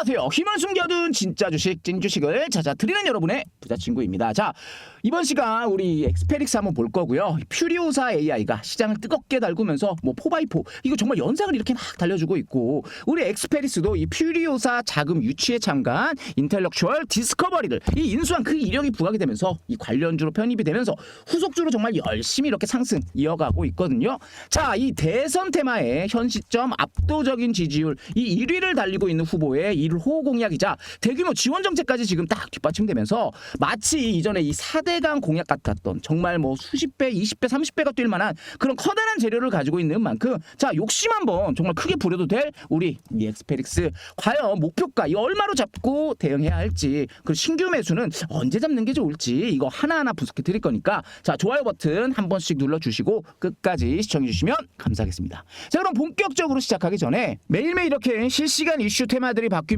안녕하세요. 힘을 숨겨둔 진짜 주식, 찐 주식을 찾아드리는 여러분의 부자친구입니다. 자, 이번 시간 우리 엑스페릭스 한번 볼 거고요. 퓨리오사 AI가 시장을 뜨겁게 달구면서 뭐 포바이포 이거 정말 연상을 이렇게 막 달려주고 있고 우리 엑스페리스도 이 퓨리오사 자금 유치에 참가한 인텔렉츄얼 디스커버리를 이 인수한 그 이력이 부각이 되면서 이 관련주로 편입이 되면서 후속주로 정말 열심히 이렇게 상승 이어가고 있거든요. 자, 이 대선 테마의 현 시점 압도적인 지지율 이 1위를 달리고 있는 후보의 1호 공약이자 대규모 지원 정책까지 지금 딱 뒷받침되면서 마치 이전에 이 4대강 공약 같았던 정말 뭐 수십 배, 20배, 30배가 뛸 만한 그런 커다란 재료를 가지고 있는 만큼 자, 욕심 한번 정말 크게 부려도 될 우리 이 엑스페릭스 과연 목표가 이 얼마로 잡고 대응해야 할지 그리고 신규 매수는 언제 잡는 게 좋을지 이거 하나하나 분석해 드릴 거니까 자, 좋아요 버튼 한 번씩 눌러 주시고 끝까지 시청해 주시면 감사하겠습니다. 자, 그럼 본격적으로 시작하기 전에 매일매일 이렇게 실시간 이슈 테마들이 바뀌면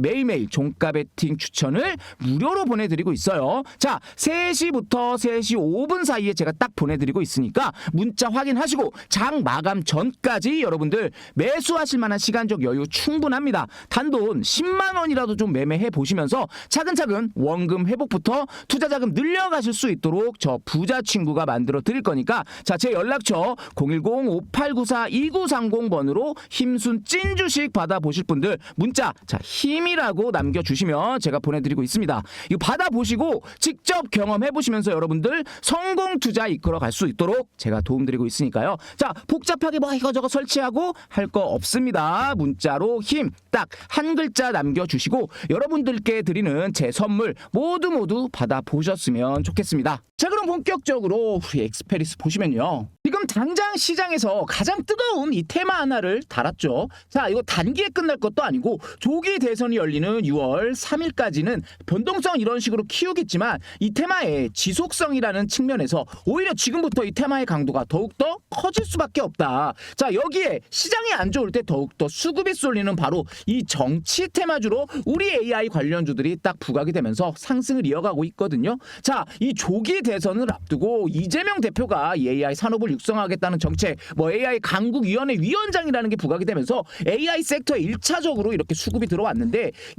매일매일 종가 베팅 추천을 무료로 보내드리고 있어요. 자, 3시부터 3시 5분 사이에 제가 딱 보내드리고 있으니까 문자 확인하시고 장 마감 전까지 여러분들 매수하실 만한 시간적 여유 충분합니다. 단돈 10만 원이라도 좀 매매해 보시면서 차근차근 원금 회복부터 투자 자금 늘려가실 수 있도록 저 부자 친구가 만들어 드릴 거니까 자, 제 연락처 010-5894-2930번으로 힘순 찐 주식 받아 보실 분들 문자 자, 힘이라고 남겨 주시면 제가 보내 드리고 있습니다. 이거 받아 보시고 직접 경험해 보시면서 여러분들 성공 투자 이끌어 갈 수 있도록 제가 도움 드리고 있으니까요. 자, 복잡하게 뭐 이거저거 설치하고 할 거 없습니다. 문자로 힘 딱 한 글자 남겨 주시고 여러분들께 드리는 제 선물 모두 모두 받아 보셨으면 좋겠습니다. 자, 그럼 본격적으로 우리 엑스페리스 보시면요. 지금 당장 시장에서 가장 뜨거운 이 테마 하나를 달았죠. 자, 이거 단기에 끝날 것도 아니고 조기 대 선이 열리는 6월 3일까지는 변동성 이런 식으로 키우겠지만 이 테마의 지속성이라는 측면에서 오히려 지금부터 이 테마의 강도가 더욱더 커질 수밖에 없다. 자, 여기에 시장이 안 좋을 때 더욱더 수급이 쏠리는 바로 이 정치 테마주로 우리 AI 관련주들이 딱 부각이 되면서 상승을 이어가고 있거든요. 자, 이 조기 대선을 앞두고 이재명 대표가 이 AI 산업을 육성하겠다는 정책, 뭐 AI 강국위원회 위원장이라는 게 부각이 되면서 AI 섹터에 일차적으로 이렇게 수급이 들어왔는데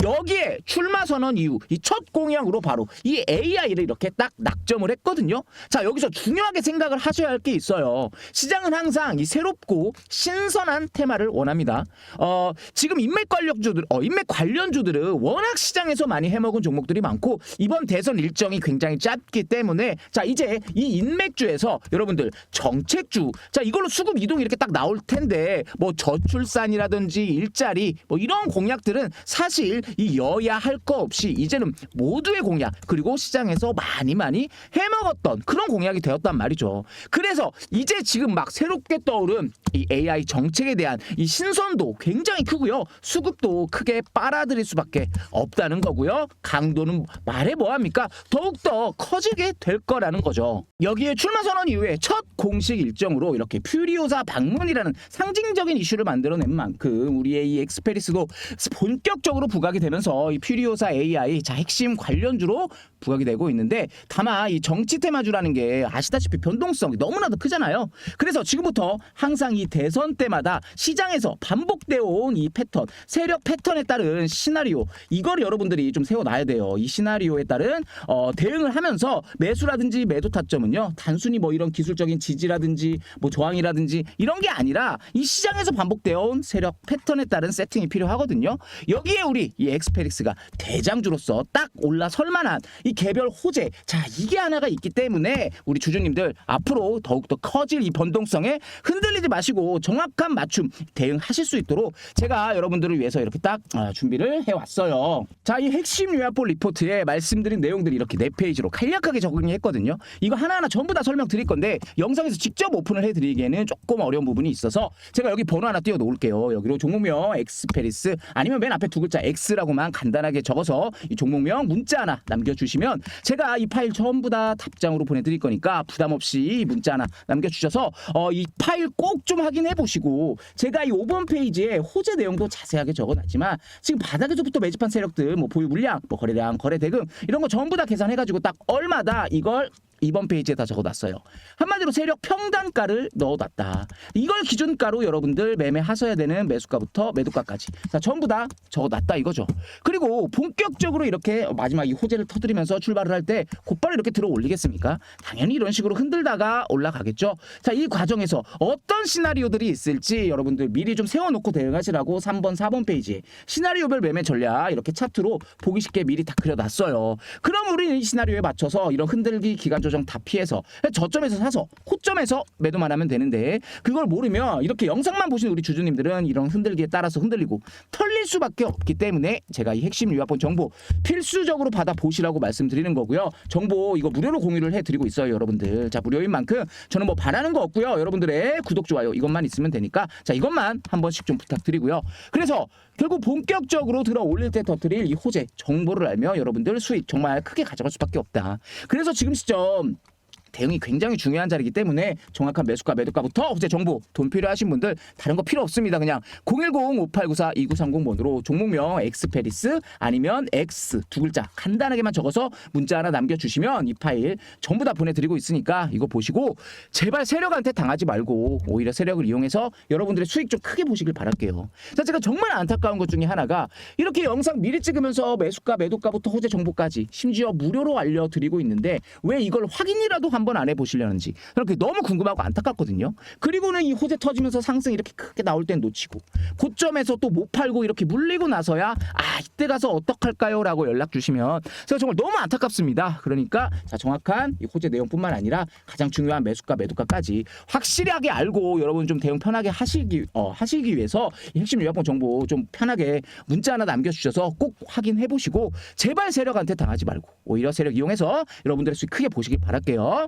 여기에 출마 선언 이후 이 첫 공약으로 바로 이 AI를 이렇게 딱 낙점을 했거든요. 자, 여기서 중요하게 생각을 하셔야 할 게 있어요. 시장은 항상 이 새롭고 신선한 테마를 원합니다. 어, 지금 인맥 관련주들, 어, 인맥 관련주들은 워낙 시장에서 많이 해먹은 종목들이 많고 이번 대선 일정이 굉장히 짧기 때문에 자, 이제 이 인맥주에서 여러분들 정책주, 자, 이걸로 수급 이동이 이렇게 딱 나올 텐데 뭐 저출산이라든지 일자리 뭐 이런 공약들은 사실 이 여야 할 거 없이 이제는 모두의 공약 그리고 시장에서 많이 많이 해먹었던 그런 공약이 되었단 말이죠. 그래서 이제 지금 막 새롭게 떠오른 이 AI 정책에 대한 이 신선도 굉장히 크고요. 수급도 크게 빨아들일 수밖에 없다는 거고요. 강도는 말해 뭐합니까? 더욱더 커지게 될 거라는 거죠. 여기에 출마 선언 이후에 첫 공식 일정으로 이렇게 퓨리오사 방문이라는 상징적인 이슈를 만들어낸 만큼 우리의 이 엑스페리스도 본격 적으로 부각이 되면서 이 퓨리오사 AI 자 핵심 관련주로 부각이 되고 있는데 다만 이 정치 테마주라는 게 아시다시피 변동성이 너무나도 크잖아요. 그래서 지금부터 항상 이 대선 때마다 시장에서 반복되어 온 이 패턴, 세력 패턴에 따른 시나리오 이걸 여러분들이 좀 세워놔야 돼요. 이 시나리오에 따른 어, 대응을 하면서 매수라든지 매도 타점은요 단순히 뭐 이런 기술적인 지지라든지 뭐 저항이라든지 이런 게 아니라 이 시장에서 반복되어 온 세력 패턴에 따른 세팅이 필요하거든요. 여기 여기에 우리 이 엑스페릭스가 대장주로서 딱 올라설 만한 이 개별 호재. 자 이게 하나가 있기 때문에 우리 주주님들 앞으로 더욱더 커질 이 변동성에 흔들리지 마시고 정확한 맞춤 대응하실 수 있도록 제가 여러분들을 위해서 이렇게 딱 아, 준비를 해왔어요. 자 이 핵심 요약본 리포트에 말씀드린 내용들이 이렇게 네 페이지로 간략하게 적응했거든요. 이거 하나하나 전부 다 설명드릴 건데 영상에서 직접 오픈을 해드리기에는 조금 어려운 부분이 있어서 제가 여기 번호 하나 띄워 놓을게요. 여기로 종목명 엑스페리스 아니면 맨 앞에 두 글자 X라고만 간단하게 적어서 이 종목명 문자 하나 남겨주시면 제가 이 파일 전부 다 답장으로 보내드릴 거니까 부담 없이 문자 하나 남겨주셔서 어, 이 파일 꼭 좀 확인해 보시고 제가 이 5번 페이지에 호재 내용도 자세하게 적어놨지만 지금 바닥에서부터 매집한 세력들 뭐 보유 물량 뭐 거래량 거래 대금 이런 거 전부 다 계산해가지고 딱 얼마다 이걸 2번 페이지에 다 적어놨어요. 한마디로 세력 평단가를 넣어놨다. 이걸 기준가로 여러분들 매매하셔야 되는 매수가부터 매도가까지 자 전부 다 적어놨다 이거죠. 그리고 본격적으로 이렇게 마지막 이 호재를 터뜨리면서 출발을 할 때 곧바로 이렇게 들어 올리겠습니까? 당연히 이런 식으로 흔들다가 올라가겠죠. 자이 과정에서 어떤 시나리오들이 있을지 여러분들 미리 좀 세워놓고 대응하시라고 3번, 4번 페이지에 시나리오별 매매 전략 이렇게 차트로 보기 쉽게 미리 다 그려놨어요. 그럼 우리는 이 시나리오에 맞춰서 이런 흔들기 기간 조정 다 피해서 저점에서 사서 고점에서 매도만 하면 되는데 그걸 모르면 이렇게 영상만 보신 우리 주주님들은 이런 흔들기에 따라서 흔들리고 털릴 수밖에 없기 때문에 제가 이 핵심 요약본 정보 필수적으로 받아 보시라고 말씀드리는 거고요. 정보 이거 무료로 공유를 해드리고 있어요, 여러분들. 자 무료인 만큼 저는 뭐 바라는 거 없고요. 여러분들의 구독 좋아요 이것만 있으면 되니까 자 이것만 한 번씩 좀 부탁드리고요. 그래서 결국 본격적으로 들어 올릴 때 터뜨릴 이 호재 정보를 알면 여러분들 수익 정말 크게 가져갈 수밖에 없다. 그래서 지금 시점 film 대응이 굉장히 중요한 자리이기 때문에 정확한 매수가 매도가부터 호재 정보 돈 필요하신 분들 다른 거 필요 없습니다. 그냥 010-5894-2930 번으로 종목명 엑스페리스 아니면 X 두 글자 간단하게만 적어서 문자 하나 남겨주시면 이 파일 전부 다 보내드리고 있으니까 이거 보시고 제발 세력한테 당하지 말고 오히려 세력을 이용해서 여러분들의 수익 좀 크게 보시길 바랄게요. 자 제가 정말 안타까운 것 중에 하나가 이렇게 영상 미리 찍으면서 매수가 매도가부터 호재 정보까지 심지어 무료로 알려드리고 있는데 왜 이걸 확인이라도 한번 안 해보시려는지 그렇게 너무 궁금하고 안타깝거든요. 그리고는 이 호재 터지면서 상승 이렇게 크게 나올 땐 놓치고 고점에서 또 못 팔고 이렇게 물리고 나서야 아 이때 가서 어떡할까요?라고 연락 주시면 제가 정말 너무 안타깝습니다. 그러니까 자 정확한 이 호재 내용뿐만 아니라 가장 중요한 매수가 매도가까지 확실하게 알고 여러분 좀 대응 편하게 하시기 어, 하시기 위해서 이 핵심 요약본 정보 좀 편하게 문자 하나 남겨주셔서 꼭 확인해 보시고 제발 세력한테 당하지 말고 오히려 세력 이용해서 여러분들의 수익 크게 보시길 바랄게요.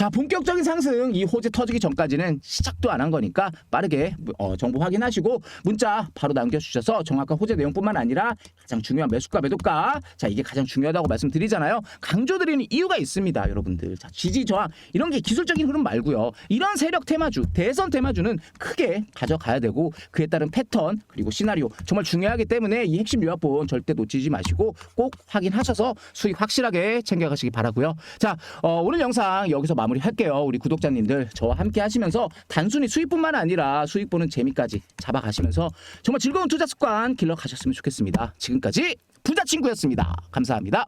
자 본격적인 상승. 이 호재 터지기 전까지는 시작도 안 한 거니까 빠르게 어, 정보 확인하시고 문자 바로 남겨주셔서 정확한 호재 내용뿐만 아니라 가장 중요한 매수가 매도가. 자 이게 가장 중요하다고 말씀드리잖아요. 강조드리는 이유가 있습니다 여러분들. 자 지지 저항. 이런 게 기술적인 흐름 말고요. 이런 세력 테마주 대선 테마주는 크게 가져가야 되고 그에 따른 패턴 그리고 시나리오 정말 중요하기 때문에 이 핵심 요약본 절대 놓치지 마시고 꼭 확인하셔서 수익 확실하게 챙겨가시기 바라고요. 자 어, 오늘 영상 여기서 마무리할게요. 우리 구독자님들 저와 함께 하시면서 단순히 수익뿐만 아니라 수익 보는 재미까지 잡아가시면서 정말 즐거운 투자 습관 길러 가셨으면 좋겠습니다. 지금까지 부자 친구였습니다. 감사합니다.